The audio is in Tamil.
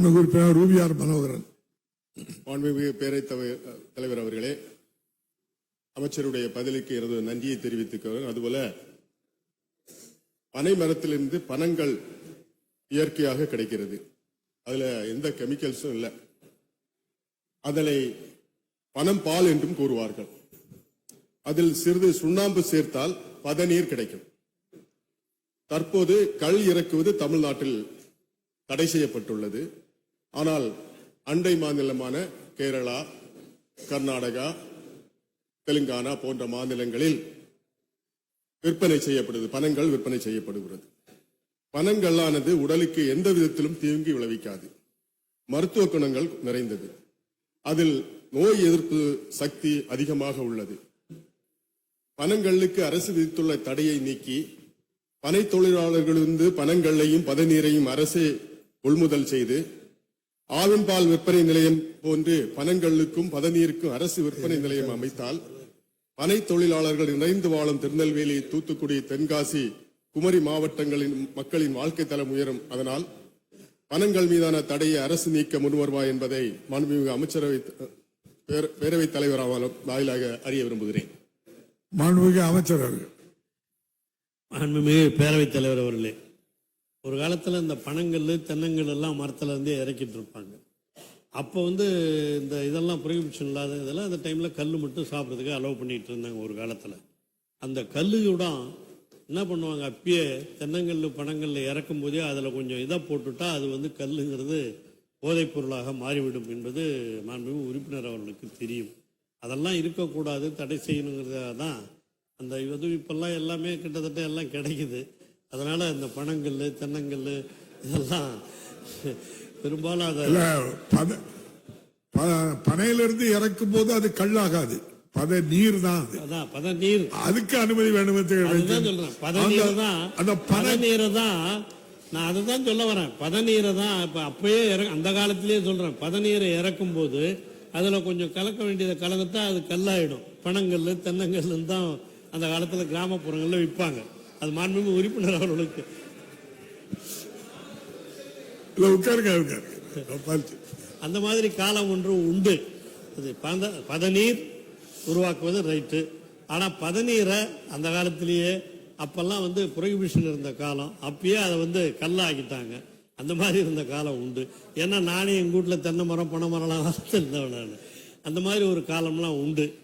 மாண்புமிகு உறுப்பினர் ரூபியார் மனோகரன். மாண்புமிகு பேரை தலைவர் அவர்களே அமைச்சருடைய பதிலுக்கு எனது நன்றியை தெரிவித்துக்கிறேன் அதுபோல பனை மரத்திலிருந்து பணங்கள் இயற்கையாக கிடைக்கிறது. அதுல எந்த கெமிக்கல்ஸும் இல்லை. அதனை பனம் பால் என்றும் கூறுவார்கள். அதில் சிறிது சுண்ணாம்பு சேர்த்தால் பதநீர் கிடைக்கும். தற்போது கல் இறக்குவது தமிழ்நாட்டில் தடை செய்யப்பட்டுள்ளது. ஆனால் அண்டை மாநிலமான கேரளா கர்நாடகா தெலுங்கானா போன்ற மாநிலங்களில் விற்பனை செய்யப்படுது பணங்கள் விற்பனை செய்யப்படுகிறது. பணங்களானது உடலுக்கு எந்த விதத்திலும் தீங்கு விளைவிக்காது. மருத்துவ குணங்கள் நிறைந்தது. அதில் நோய் எதிர்ப்பு சக்தி அதிகமாக உள்ளது. பணங்களுக்கு அரசு விதித்துள்ள தடையை நீக்கி பனை தொழிலாளர்களிருந்து பணங்களையும் பதநீரையும் அரசு கொள்முதல் செய்து ஆவின் பால் விற்பனை நிலையம் போன்று பனங்களுக்கும் பதநீருக்கும் அரசு விற்பனை நிலையம் அமைத்தால் பனை தொழிலாளர்கள் இணைந்து வாழும் திருநெல்வேலி தூத்துக்குடி தென்காசி குமரி மாவட்டங்களின் மக்களின் வாழ்க்கை தரம் உயரும். அதனால் பனங்கள் மீதான தடையை அரசு நீக்க முன்வருவா என்பதை மாண்புமிகு அமைச்சரவை பேர- பேரவைத் தலைவர் வாயிலாக அறிய விரும்புகிறேன். மாண்புமிகு அமைச்சர் அவர்கள் மாண்புமிகு பேரவைத் தலைவர் அவர்களே ஒரு காலத்தில் இந்த பனங்கல் தென்னங்கல் எல்லாம் மரத்துல இருந்தே இறக்கிட்டு இருப்பாங்க. அப்போ வந்து இந்த இதெல்லாம் ப்ரொஹிபிஷன் இல்லாத இதெல்லாம் அந்த டைமில் கல் மட்டும் சாப்பிட்றதுக்கு அலோவ் பண்ணிகிட்டு இருந்தாங்க ஒரு காலத்தில். அந்த கல்லுக்கூட என்ன பண்ணுவாங்க அப்பயே தென்னங்கல் பணங்களில் இறக்கும் போதே அதில் கொஞ்சம் இதை போட்டுட்டா அது வந்து கல்லுங்கிறது போதைப் பொருளாக மாறிவிடும் என்பது மாண்புமிகு உறுப்பினர் அவர்களுக்கு தெரியும். அதெல்லாம் இருக்கக்கூடாது தடை செய்யணுங்கிறதாக தான் அந்த இது இப்போல்லாம் எல்லாமே கிட்டத்தட்ட எல்லாம் கிடைக்குது. அதனால இந்த பனங்கல் தென்னங்கல் இதெல்லாம் பெரும்பாலும் அதை பத பனையிலிருந்து இறக்கும் போது அது கல்லாகாது. பத நீர் தான் அதான் பதநீர் அதுக்கு அனுமதி வேணும் அந்த பனை பதநீரை தான் நான் அதை தான் சொல்ல வரேன். பதநீரை தான் இப்ப அப்பயே அந்த காலத்திலேயே சொல்றேன். பதநீரை இறக்கும் போது அதுல கொஞ்சம் கலக்க வேண்டியதை கலந்துட்டா அது கல்லாயிடும். பனங்கல் தென்னங்கல் தான் அந்த காலத்துல கிராமப்புறங்கள்ல விற்பாங்க அது மாண்புமிகு உறுப்பினர் அவர்களுக்கு. உட்காருங்க உட்காருங்க. அந்த மாதிரி காலம் ஒன்று உண்டு. அது பத பதநீர் உருவாக்குவது ரைட்டு. ஆனால் பதநீரை அந்த காலத்திலேயே அப்பெல்லாம் வந்து புரோகிபிஷன் இருந்த காலம். அப்பயே அதை வந்து கல்லாக்கிட்டாங்க. அந்த மாதிரி இருந்த காலம் உண்டு. ஏன்னா நானே எங்கள் வீட்டில் தென்னை மரம் பனை மரம்லாம் வளர்த்துருந்தவன் நான். அந்த மாதிரி ஒரு காலம்லாம் உண்டு.